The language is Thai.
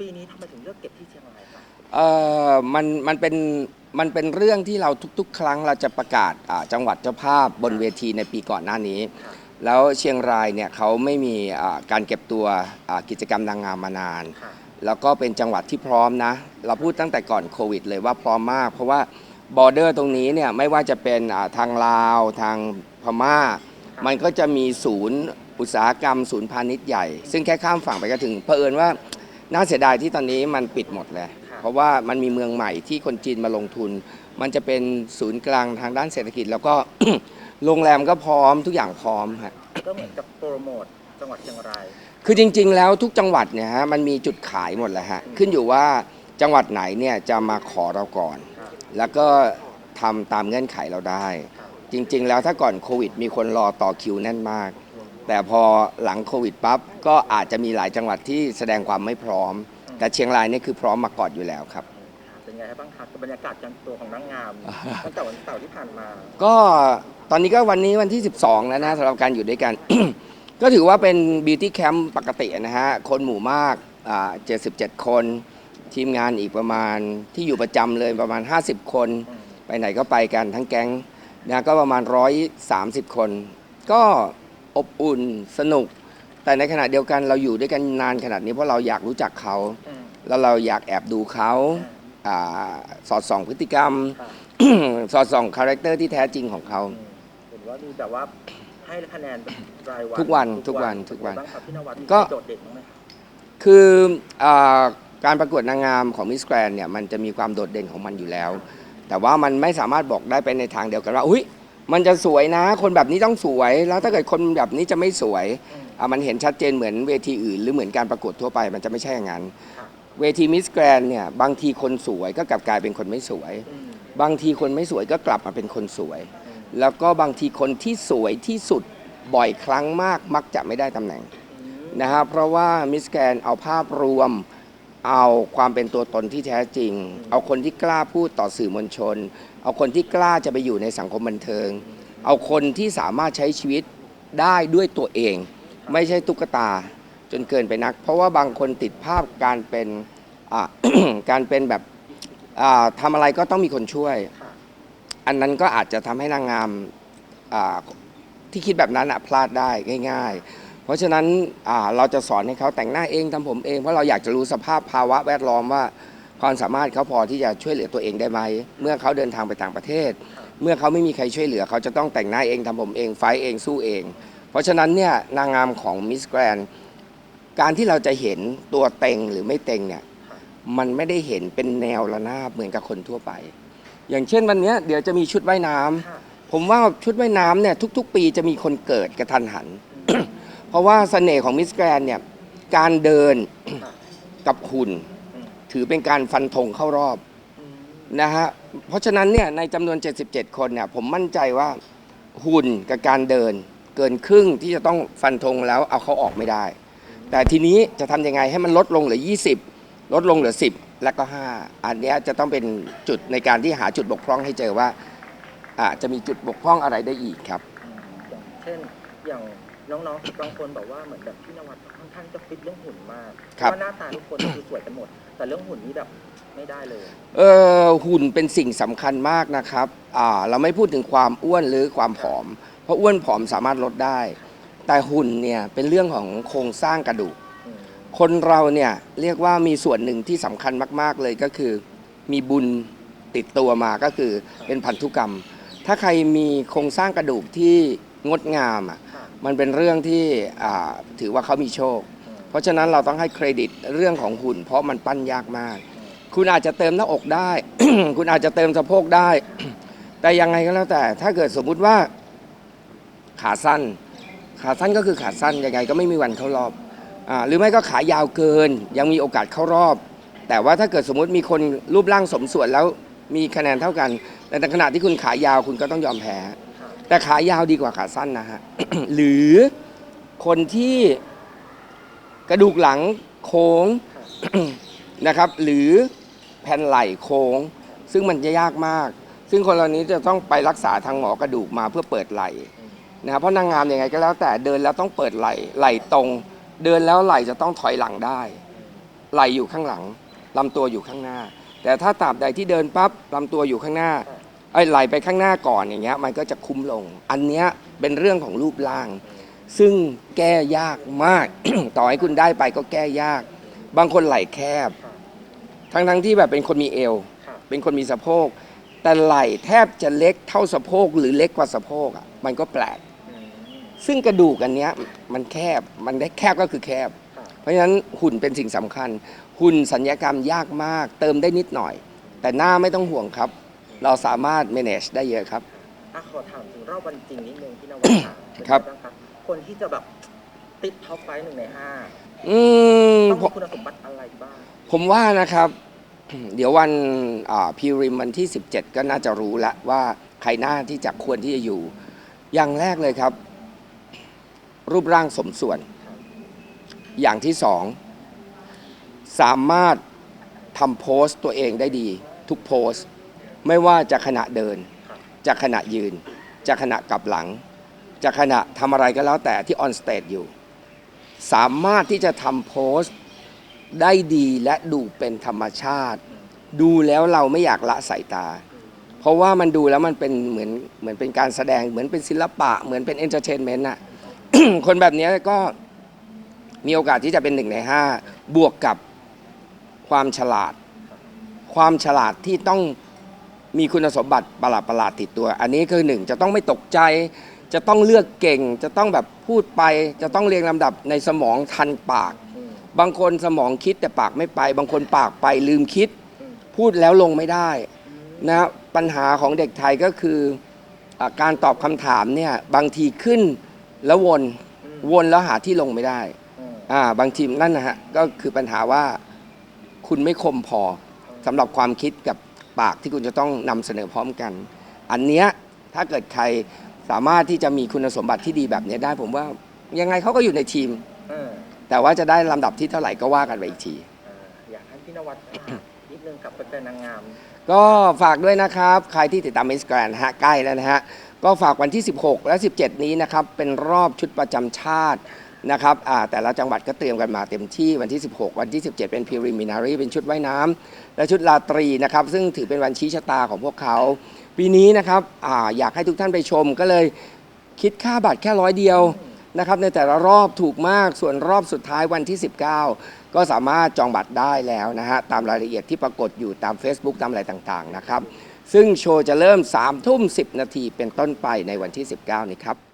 ปีนี้ทำไมถึงเลือกเก็บที่เชียงรายครับ เอ่อมันมันเป็นมันเป็นเรื่องที่เราทุกๆ ครั้งเราจะประกาศอ่าจังหวัดเจ้าภาพบนเวทีในปีก่อนหน้านี้ แล้วเชียงรายเนี่ยเขาไม่มีอ่าการเก็บตัวอ่ากิจกรรมนางงามมานาน ค่ะ แล้วก็เป็นจังหวัดที่พร้อมนะ เราพูดตั้งแต่ก่อนโควิดเลยว่าพร้อมมาก เพราะว่าบอร์เดอร์ตรงนี้เนี่ยไม่ว่าจะเป็นอ่าทางลาวทางพม่า มันก็จะมีศูนย์อุตสาหกรรม ศูนย์พาณิชย์ใหญ่ ซึ่งแค่ข้ามฝั่งไปก็ถึงเผอิญว่า น่าเสียดายที่ตอนนี้มันปิดหมดเลย เพราะว่ามันมีเมืองใหม่ที่คนจีนมาลงทุน มันจะเป็นศูนย์กลางทางด้านเศรษฐกิจ แล้วก็ โรงแรมก็พร้อมทุกอย่างพร้อมฮะก็เหมือนกับโปรโมทจังหวัดเชียงราย คือจริง ๆ แล้วทุกจังหวัดเนี่ยฮะมันมีจุดขายหมดแหละฮะขึ้นอยู่ว่าจังหวัดไหนเนี่ยจะมาขอเราก่อนครับแล้วก็ทำตามเงื่อนไขเราได้ จริง ๆ แล้วถ้าก่อนโควิด มีคนรอต่อคิวแน่นมาก แต่พอหลังโควิดปั๊บก็อาจจะมีหลายจังหวัดที่แสดงความไม่พร้อม แต่เชียงรายนี่คือพร้อมมาก่อนอยู่แล้วครับ เป็นไงบ้างครับกับบรรยากาศการตัวของนางงามตั้งแต่วันเสาร์ที่ผ่านมา ก็ตอนนี้ก็วันนี้วันที่ 12 แล้วนะสำหรับการอยู่ด้วยกัน ก็ถือว่าเป็นบิวตี้แคมป์ปกตินะฮะ คนหมู่มากอ่า77 คน ทีมงานอีกประมาณที่อยู่ประจำเลยประมาณ 50 คนอืมไปไหนก็ไปกันทั้งแก๊งนะก็ประมาณ 130 คน ก็ อบอุ่นสนุก แต่ในขณะเดียวกันเราอยู่ด้วยกันนานขนาดนี้เพราะเราอยากรู้จักเขาอืมแล้วเราอยากแอบดูเขาอ่าสอดส่องพฤติกรรมครับสอดส่องคาแรคเตอร์ที่แท้จริงของเขาอืมเห็นว่ามีแบบว่าให้คะแนนรายวันทุกวันทุกวันทุกวันบ้างครับพี่นวัดมีก็โดดเด่นบ้างไหมครับคืออาการประกวดนางงามของมิสแกรนเนี่ยมันจะมีความโดดเด่นของมันอยู่แล้ว แต่ว่ามันไม่สามารถบอกได้ไปในทางเดียวกันว่าอุ้ย มันจะสวยนะ คนแบบนี้ต้องสวย แล้วถ้าเกิดคนแบบนี้จะไม่สวยอะมันเห็นชัดเจนเหมือนเวทีอื่น หรือเหมือนการประกวดทั่วไป มันจะไม่ใช่อย่างนั้น เวทีมิสแกรนเนี่ยบางทีคนสวยก็กลับกลายเป็นคนไม่สวย บางทีคนไม่สวยก็กลับมาเป็นคนสวย แล้วก็บางทีคนที่สวยที่สุดบ่อยครั้งมากมักจะไม่ได้ตำแหน่งนะฮะเพราะว่ามิสแกรนเอาภาพรวม เอาความเป็นตัวตนที่แท้จริง เอาคนที่กล้าพูดต่อสื่อมวลชน เอาคนที่กล้าจะไปอยู่ในสังคมบันเทิง เอาคนที่สามารถใช้ชีวิตได้ด้วยตัวเอง ไม่ใช่ตุ๊กตาจนเกินไปนัก เพราะว่าบางคนติดภาพการเป็นการเป็นแบบอ่าทำอะไรก็ต้องมีคนช่วย อันนั้นก็อาจจะทำให้นางงามที่คิดแบบนั้นอะพลาดได้ง่าย ๆ ราะฉะนั้นเราจะสอนให้เขาแต่งหน้าเองทำผมเองเพราะเราอยากจะรู้สภาพภาวะแวดล้อมว่า ความสามารถเขาพอที่จะช่วยเหลือตัวเองได้ไหมเมื่อเขาเดินทางไปต่างประเทศ เมื่อเขาไม่มีใครช่วยเหลือ เขาจะต้องแต่งหน้าเองทำผมเองไฟเองสู้เอง เพราะฉะนั้นเนี่ยนางงามของมิสแกรนการที่เราจะเห็นตัวเต็งหรือไม่เต็งเนี่ยมันไม่ได้เห็นเป็นแนวระนาบเหมือนกับคนทั่วไป อย่างเช่นวันนี้เดี๋ยวจะมีชุดว่ายน้ำค่ะผมว่าชุดว่ายน้ำเนี่ยทุก ๆ ปีจะมีคนเกิดกระทันหัน เพราะว่าเสน่ห์ของมิสแกรนเนี่ยการเดิน กับหุ่นอืมถือเป็นการฟันธงเข้ารอบอืมนะฮะเพราะฉะนั้นเนี่ยในจำนวน 77 คนเนี่ยผมมั่นใจว่าหุ่นกับการเดิน เกินครึ่งที่จะต้องฟันธงแล้วเอาเขาออกไม่ได้ แต่ทีนี้จะทำยังไงให้มันลดลงเหลือ 20 ลดลงเหลือ 10 และก็ 5 อันเนี้ยจะต้องเป็นจุดในการที่หาจุดบกพร่องให้เจอว่าอาจะมีจุดบกพร่องอะไรได้อีกครับอืมอย่างเช่นอย่าง น้องๆบางคนบอกว่าเหมือนแบบพี่นวัดค่อนข้างจะฟิตเรื่องหุ่นมากครับเพาะว่าหน้าตาทุกคนคือสวยกันหมด แต่เรื่องหุ่นนี้แบบไม่ได้เลย เออหุ่นเป็นสิ่งสำคัญมากนะครับอ่าเราไม่พูดถึงความอ้วนหรือความผอม เพราะอ้วนผอมสามารถลดได้ แต่หุ่นเนี่ยเป็นเรื่องของโครงสร้างกระดูก อืมคนเราเนี่ยเรียกว่ามีส่วนหนึ่งที่สำคัญมาก ๆ เลยก็คือ มีบุญติดตัวมาก็คือเป็นพันธุกรรม ถ้าใครมีโครงสร้างกระดูกที่งดงามอะค่ะ มันเป็นเรื่องที่ถือว่าเขามีโชค เพราะฉะนั้นเราต้องให้เครดิตเรื่องของหุ่น เพราะมันปั้นยากมาก คุณอาจจะเติมหน้าอกได้ คุณอาจจะเติมสะโพกได้ แต่ยังไงก็แล้วแต่ ถ้าเกิดสมมุติว่าขาสั้น ขาสั้นก็คือขาสั้นยังไงก็ไม่มีวันเข้ารอบอหรือไม่ก็ขายาวเกิน ยังมีโอกาสเข้ารอบ แต่ว่าถ้าเกิดสมมุติมีคนรูปร่างสมส่วนแล้วมีคะแนนเท่ากัน แต่ในขณะที่คุณขายาวคุณก็ต้องยอมแพ้ แต่ขายาวดีกว่าขาสั้นนะฮะ หรือคนที่กระดูกหลังโค้ง นะครับ หรือแผ่นไหล่โค้ง ซึ่งมันจะยากมาก ซึ่งคนเหล่านี้จะต้องไปรักษาทางหมอกระดูกมาเพื่อเปิดไหล่นะครับเพราะนางงามยังไงก็แล้วแต่เดินแล้วต้องเปิดไหล่ไหล่ตรง เดินแล้วไหล่จะต้องถอยหลังได้ ไหลอยู่ข้างหลังลำตัวอยู่ข้างหน้า แต่ถ้าตราบใดที่เดินปั๊บลำตัวอยู่ข้างหน้า ไอ้ไหลไปข้างหน้าก่อนอย่างเงี้ยมันก็จะคุ้มลง อันเนี้ยเป็นเรื่องของรูปร่าง ซึ่งแก้ยากมาก ต่อให้คุณได้ไปก็แก้ยาก บางคนไหลแคบ ทั้งทั้งที่แบบเป็นคนมีเอว เป็นคนมีสะโพก แต่ไหลแทบจะเล็กเท่าสะโพกหรือเล็กกว่าสะโพกอะมันก็แปลก ซึ่งกระดูกอันเนี้ยมันแคบมันได้แคบก็คือแคบ เพราะฉะนั้นหุ่นเป็นสิ่งสำคัญ หุ่นสัญญกรรมยากมาก เติมได้นิดหน่อย แต่หน้าไม่ต้องห่วงครับ เราสามารถ manage ได้เยอะครับ อะขอถามถึงรอบวันจริงนิดนึงพี่นวัดค่ะเป็นไงครับางครับคนที่จะแบบติดท็อปไฟว์หนึ่งในห้าอืมต้องผมีมคุณสมบัติอะไรบ้างผมว่านะครับ เดี๋ยววันพิริมวันที่ 17 ก็น่าจะรู้แล้วว่าใครหน้าที่จะควรที่จะอยู่ อย่างแรกเลยครับ รูปร่างสมส่วน อย่างที่สอง สามารถทำโพสต์ตัวเองได้ดี ทุกโพสต์ ไม่ว่าจะขณะเดินจะขณะยืนจะขณะกลับหลังจะขณะทำอะไรก็แล้วแต่ที่ออนสเตจอยู่ สามารถที่จะทำโพสต์ได้ดีและดูเป็นธรรมชาติ ดูแล้วเราไม่อยากละสายตา เพราะว่ามันดูแล้วมันเป็นเหมือนเหมือนเป็นการแสดงเหมือนเป็นศิลปะ เหมือนเป็นเอนเตอร์เทนเมนต์น่ะคนแบบนี้ก็มีโอกาสที่จะเป็นหนึ่งในห้าบวกกับความฉลาด ความฉลาดที่ต้อง มีคุณสมบัติประหลาดประหลาดติดตัว อันนี้คือหนึ่งจะต้องไม่ตกใจ จะต้องเลือกเก่ง จะต้องแบบพูดไป จะต้องเรียงลำดับในสมองทันปาก บางคนสมองคิดแต่ปากไม่ไป บางคนปากไปลืมคิด พูดแล้วลงไม่ได้นะปัญหาของเด็กไทยก็คืออการตอบคำถามเนี่ยบางทีขึ้นแล้ววนวนแล้วหาที่ลงไม่ได้อ่าบางทีนั่นนะฮะก็คือปัญหาว่าคุณไม่คมพอสำหรับความคิดกับ ปากที่คุณจะต้องนำเสนอพร้อมกัน อันเนี้ยถ้าเกิดใครสามารถที่จะมีคุณสมบัติที่ดีแบบเนี้ยได้ ผมว่ายังไงเขาก็อยู่ในทีม เออแต่ว่าจะได้ลำดับที่เท่าไหร่ก็ว่ากันไปอีกที เอออยากให้พี่นวัดฝากนิดนึงกับแฟนๆนางงาม ก็ฝากด้วยนะครับ ใครที่ติดตามมิสแกรนฮะใกล้แล้วนะฮะ ก็ฝากวันที่ 16 และ 17 นี้นะครับ เป็นรอบชุดประจำชาติ นะครับแต่ละจังหวัดก็เตรียมกันมาเต็มที่วันที่ 16 วันที่ 17 เป็น preliminary เป็นชุดว่ายน้ำและชุดราตรีนะครับ ซึ่งถือเป็นวันชี้ชะตาของพวกเขา ปีนี้นะครับออยากให้ทุกท่านไปชมก็เลยคิดค่าบัตรแค่ร้อยเดียวนะครับในแต่ละรอบถูกมากส่วนรอบสุดท้ายวันที่ 19 ก็สามารถจองบัตรได้แล้วนะฮะตามรายละเอียดที่ปรากฏอยู่ตาม Facebook ตามอะไรต่างๆนะครับซึ่งโชว์จะเริ่ม3ทุ่ม10 นาทีเป็นต้นไปในวันที่ 19 นี้ครับ